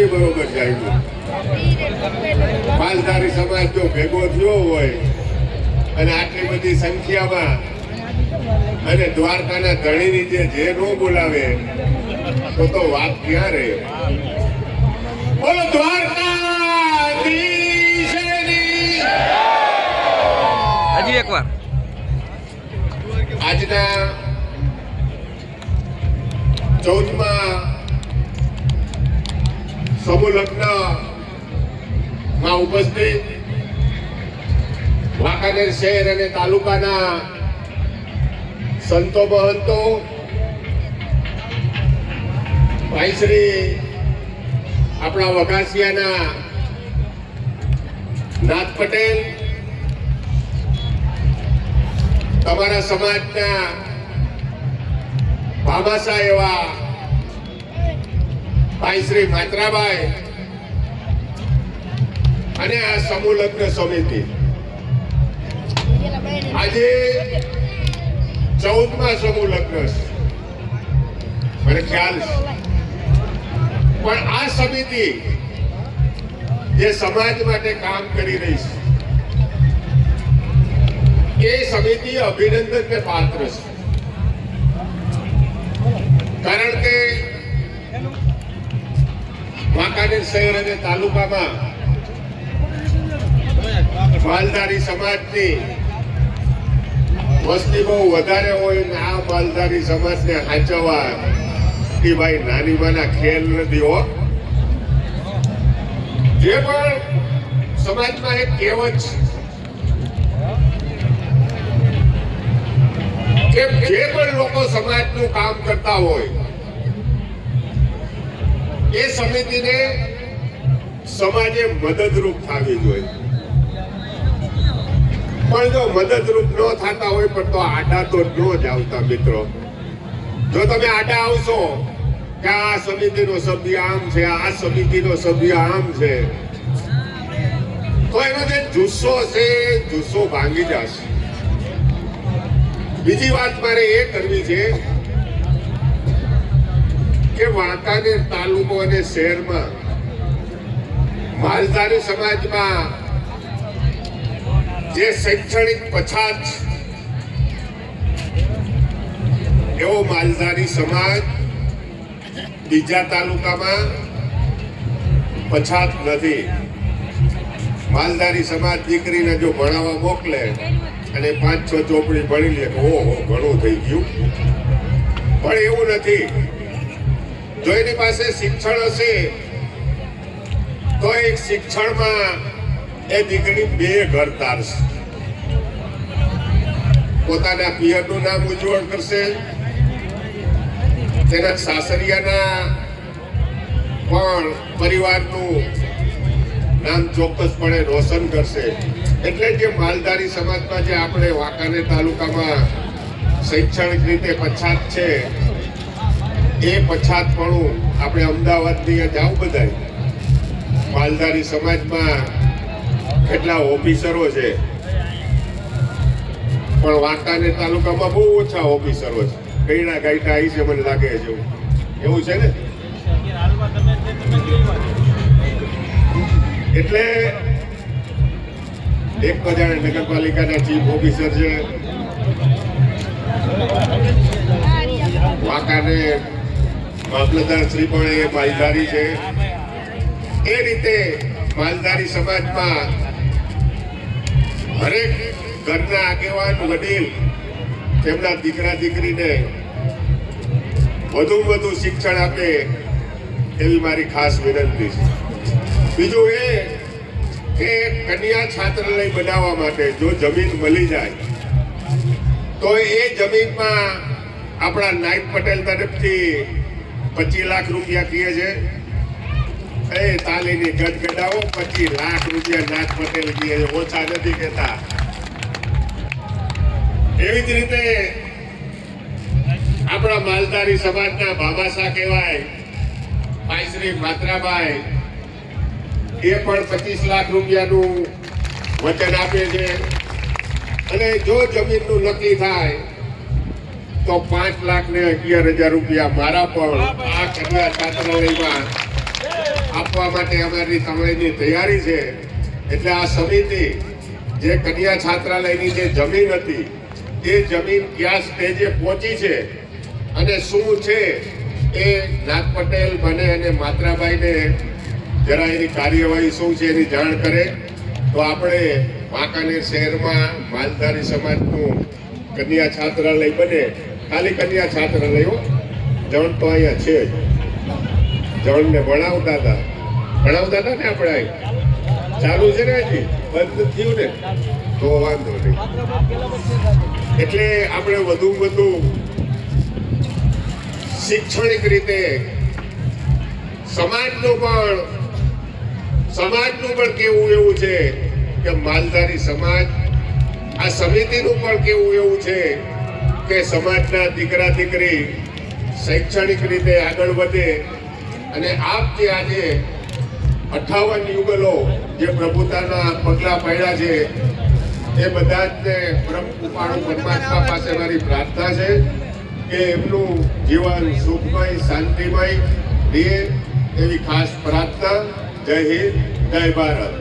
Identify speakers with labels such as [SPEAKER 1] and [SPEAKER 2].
[SPEAKER 1] નથી બરોબર જાય માલધારી સમાજ જો ભેગો થયો હોય અને આટલી બધી સંખ્યામાં અને દ્વારકાના ધણીની જે જે નો બોલાવે તો તો વાત ક્યાં રહે? બોલો દ્વારકા
[SPEAKER 2] હજી એકવાર.
[SPEAKER 1] આજના ચૌદમા સમૂહમાં ઉપસ્થિત વાંકાનેર શહેર અને તાલુકાના સંતો મહંતો, ભાઈ શ્રી આપણા વઘાસિયાના નાથ પટેલ, તમારા સમાજના ભામાસા એવા ભાઈ શ્રી માત્રાભાઈ અને આ સમૂહ લગ્ન સમિતિ. આજે ચૌદમા સમૂહ લગ્ન મને ખ્યાલ છે. પણ આ સમિતિ જે સમાજ માટે કામ કરી રહી છે, એ સમિતિ અભિનંદનને પાત્ર છે. કારણ કે વાંકાનેર શહેર અને તાલુકામાં માલધારી સમાજની વસ્તી બહુ વધારે હોય ને આ માલધારી સમાજને હાચવવા કે ભાઈ નાની માના ખેલ નથી હો. જે પણ સમાજમાં એક કહેવત છે. કે જે પણ લોકો સમાજનું કામ કરતા હોય એ સમિતિને સમાજે મદદરૂપ થવી જોઈએ. પણ જો મદદરૂપ ન થતા હોય પણ તો આડા તો ન જ આવતા મિત્રો. જો તમે આડા આવશો કે આ સમિતિનો સભ્ય આમ છે, આ સમિતિનો સભ્ય આમ છે, તો એનો જે જુસ્સો છે જુસ્સો ભાંગી જશે. બીજી વાત મારે એ કરવી છે કે વાંકાનેર તાલુકો અને શહેરમાં માલધારી સમાજમાં જે શૈક્ષણિક પછાત એવો માલધારી સમાજ બીજા તાલુકામાં પછાત નથી. માલધારી સમાજ દીકરીને જો ભણાવવા મોકલે અને પાંચ છ ચોપડી ભણી લે ઓહો, ઘણું થઈ ગયું. પણ એવું નથી. જો એની પાસે શિક્ષણ હશે, તો એક શિક્ષણમાં એ દીકરી બે ઘર તારશે. પોતાના પિયરનું નામ ઉજ્જવળ કરશે, તેના સાસરિયાના પણ પરિવારનું નામ ચોક્કસપણે રોશન કરશે. એટલે જે માલધારી સમાજમાં જે આપણે વાંકાને તાલુકામાં શૈક્ષણિક રીતે પછાત છે એ પછાતપણું આપણે અમદાવાદની જાવ બધાય. માલધારી સમાજમાં કેટલા ઓફિસરો છે. પણ વાંકાને તાલુકામાં બહુ ઓછા ઓફિસરો છે. કઈના ગાઈટા આવી છે મને લાગે છે એવું. છે ને? એટલે એક તો નગરપાલિકાના ચીફ ઓફિસર છે. વાંકાનેર મામલતદાર શ્રી પણ એ માલધારી છે. એ રીતે માલધારી સમાજમાં હરેક ઘરના આગેવાન વડીલ, તેમના દીકરા દીકરીને વધુ વધુ શિક્ષણ આપે એવી મારી ખાસ વિનંતી છે. બીજું એ કે કન્યા છાત્રાલય બનાવવા માટે જો જમીન મળી જાય, તો એ જમીનમાં આપણા નાયબ પટેલ તરફથી પચીસ લાખ રૂપિયા કહે છે. એ તાલીની ગદગડાઓ પચીસ લાખ રૂપિયા નાથ પટેલ કહે છે. ઓછા નથી કહેતા. એવી જ રીતે આપણા માલધારી સમાજના ભામાસા કહેવાય ભાઈશ્રી માત્રાભાઈ એ પણ પચીસ લાખ રૂપિયાનું વચન આપે છે. અને જો જમીનનું નક્કી થાય તો પાંચ લાખ ને અગિયાર હજાર રૂપિયા મારા પણ આ કન્યા છાત્રાલયમાં આપવા માટે અમારી સમયની તૈયારી છે. એટલે આ સમિતિ જે કન્યા છાત્રાલયની જે જમીન હતી એ જમીન ક્યાં સ્ટેજે પહોંચી છે અને શું છે એ નાગ પટેલ બને અને માત્રાભાઈને જરા એની કાર્યવાહી શું છે એની જાણ કરે. તો આપણે વાંકાનેર શહેરમાં માલધારી સમાજનું કન્યા છાત્રાલય બને. ખાલી કન્યા છાત્ર હો. જણ તો અહીંયા છે જ. જણને ભણાવતા હતા. ભણાવતા હતા ને આપણે ચાલુ છે ને હજી? બંધ થયું ને? તો વાંધો નહીં. એટલે આપણે વધુ વધુ શૈક્ષણિક રીતે સમાજનું પણ સમાજનું પણ કેવું એવું છે કે માલધારી સમાજ, આ સમિતિનું પણ કેવું એવું છે કે સમાજના દીકરા દીકરી શૈક્ષણિક રીતે આગળ વધે અને આપ જે આજે અઠાવન યુગલો જે પ્રભુતાના પગલા પાડ્યા છે, એ બધા જ પરમ કૃપાળુ પરમાત્મા પાસે મારી પ્રાર્થના છે કે એમનું જીવન સુખમય, શાંતિમય રહે એવી ખાસ પ્રાર્થના. જય હિન્દ, જય ભારત.